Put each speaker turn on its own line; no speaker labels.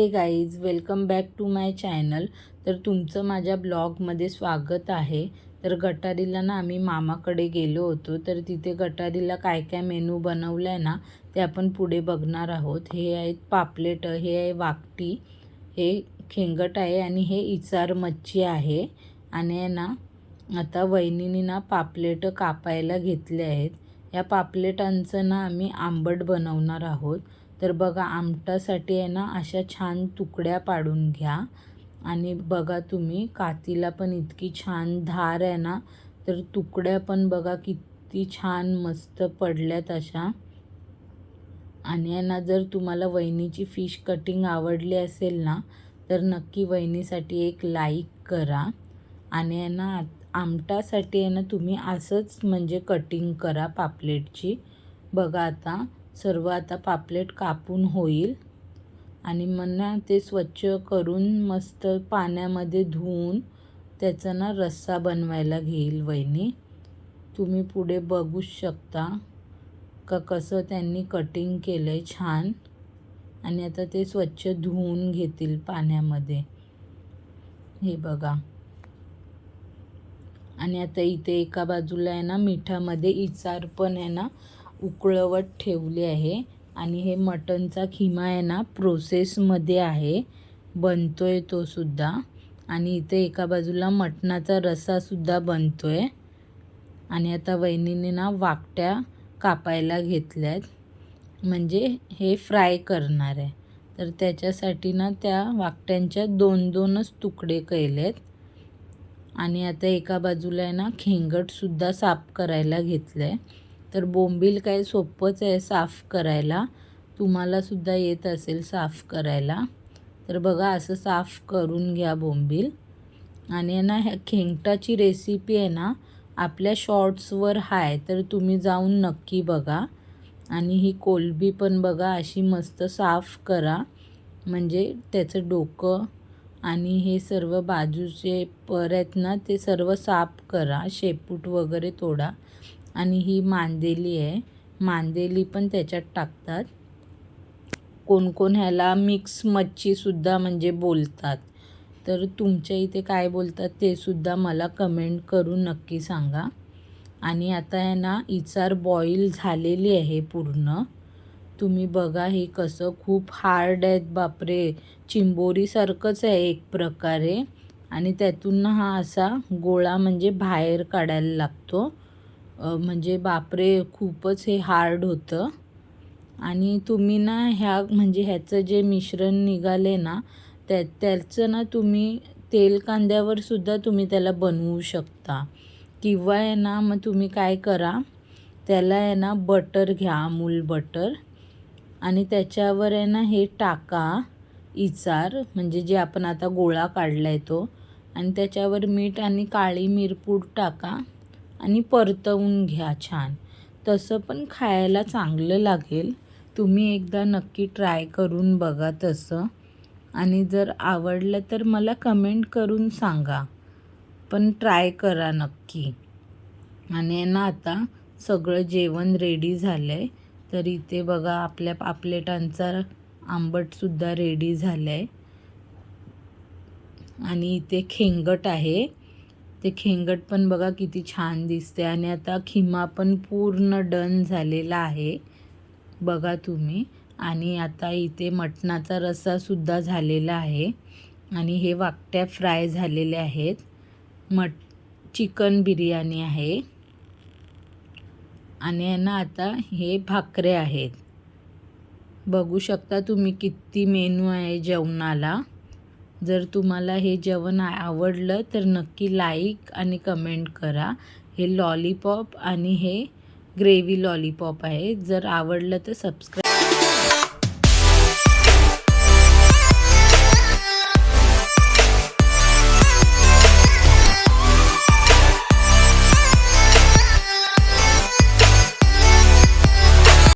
Hey guys welcome back to my channel तर तुमचं माझ्या ब्लॉगमध्ये स्वागत आहे. तर गटारीला ना आम्ही मामाकडे गेलो होतो. तर तिथे गटारीला काय काय मेनू बनवलं आहे ना ते आपण पुढे बघणार आहोत. हे आहेत पापलेट हे आहे वाकटी हे खेंगट आहे आणि हे इचार मच्छी आहे. आणि आहे ना आता वहिनीनी ना पापलेट कापायला घेतले आहेत. या पापलेटांचं ना आम्ही आंबट बनवणार आहोत. तर बघा आमटासाठी आहे ना अशा छान तुकड्या पाडून घ्या. आणि बघा तुम्ही कातीला पण इतकी छान धार आहे ना तर तुकड्या पण बघा किती छान मस्त पडल्यात अशा. आणि आहे ना जर तुम्हाला वहिनीची फिश कटिंग आवडली असेल ना तर नक्की वहिनीसाठी एक लाईक करा. आणि आहे ना आमटासाठी आहे ना तुम्ही असंच म्हणजे कटिंग करा पापलेटची. बघा आता सर्व आता पापलेट कापून होईल. आणि मग ना ते स्वच्छ करून मस्त पाण्यामध्ये धुवून त्याचा ना रस्सा बनवायला घेईल वहिनी. तुम्ही पुढे बघूच शकता का कसं त्यांनी कटिंग केलं आहे छान. आणि आता ते स्वच्छ धुवून घेतील पाण्यामध्ये. हे बघा. आणि आता इथे एका बाजूला आहे ना मिठामध्ये इचार पण आहे ना उकळवत ठेवली आहे. आणि हे मटनचा खिमा आहे ना प्रोसेसमध्ये आहे. बनतो आहे तोसुद्धा आणि इथे एका बाजूला मटणाचा रसासुद्धा बनतो आहे आणि आता वहिनीने ना वाकट्या कापायला घेतल्या आहेत म्हणजे हे फ्राय करणार आहे. तर त्याच्यासाठी ना त्या वाकट्यांच्या दोन दोनच तुकडे केले आहेत आणि आता एका बाजूला आहे ना खेंगटसुद्धा साफ करायला घेतलं आहे तर बोंबील काय सोपंच आहे साफ करायला. तुम्हालासुद्धा येत असेल साफ करायला. तर बघा असं साफ करून घ्या बोंबील. आणि ना ह्या खेंगटाची रेसिपी आहे ना आपल्या शॉर्ट्सवर आहे तर तुम्ही जाऊन नक्की बघा. आणि ही कोलबी पण बघा अशी मस्त साफ करा. म्हणजे त्याचं डोकं आणि हे सर्व बाजूचे पर आहेत ना ते सर्व साफ करा. शेपूट वगैरे तोडा. आणि ही मांदेली आहे. मांदेली पण त्याच्यात टाकतात. कोण कोण ह्याला मिक्स मच्छीसुद्धा म्हणजे बोलतात. तर तुमच्या इथे काय बोलतात ते सुद्धा मला कमेंट करून नक्की सांगा. आणि आता आहे ना इचार बॉईल झालेली आहे पूर्ण. तुम्ही बघा हे कसं खूप हार्ड आहेत बापरे. चिंबोरीसारखंच आहे एक प्रकारे. आणि त्यातून हा असा गोळा म्हणजे बाहेर काढायला लागतो. म्हणजे बापरे खूपच हे हार्ड होतं. आणि तुम्ही ना ह्या म्हणजे ह्याचं जे मिश्रण निघाले ना त्या त्याचं ना तुम्ही तेल कांद्यावर सुद्धा तुम्ही त्याला बनवू शकता. किंवा आहे ना मग तुम्ही काय करा त्याला आहे ना बटर घ्या अमूल बटर आणि त्याच्यावर आहे ना हे टाका इचार म्हणजे जे आपण आता गोळा काढला आहे तो. आणि त्याच्यावर मीठ आणि काळी मिरपूड टाका. आणि परतवून घ्या छान. तसं पण खायला चांगलं लागेल. तुम्ही एकदा नक्की ट्राय करून बघा तसं. आणि जर आवडलं तर मला कमेंट करून सांगा. पण ट्राय करा नक्की. आणि ना आता सगळं जेवण रेडी झालं आहे तर इथे बघा आपल्या पापलेटांचा आंबटसुद्धा रेडी झालं आहे आणि इथे खेंगट आहे. ते खेंगट पण बघा किती छान दिसते आणि आता खिमा पण पूर्ण डन झालेला आहे. बघा तुम्ही. आणि आता इथे मटणाचा रस्सासुद्धा झालेला आहे. आणि हे वाकट्या फ्राय झालेले आहेत. मट चिकन बिर्याणी आहे. आणि ना आता हे भाकरे आहेत. बघू शकता तुम्ही किती मेनू आहे जेवणाला. जर तुम्हाला हे जेवण आवडलं तर नक्की लाईक आणि कमेंट करा. हे लॉलीपॉप आणि हे ग्रेव्ही लॉलीपॉप आहे. जर आवडलं तर सबस्क्राईब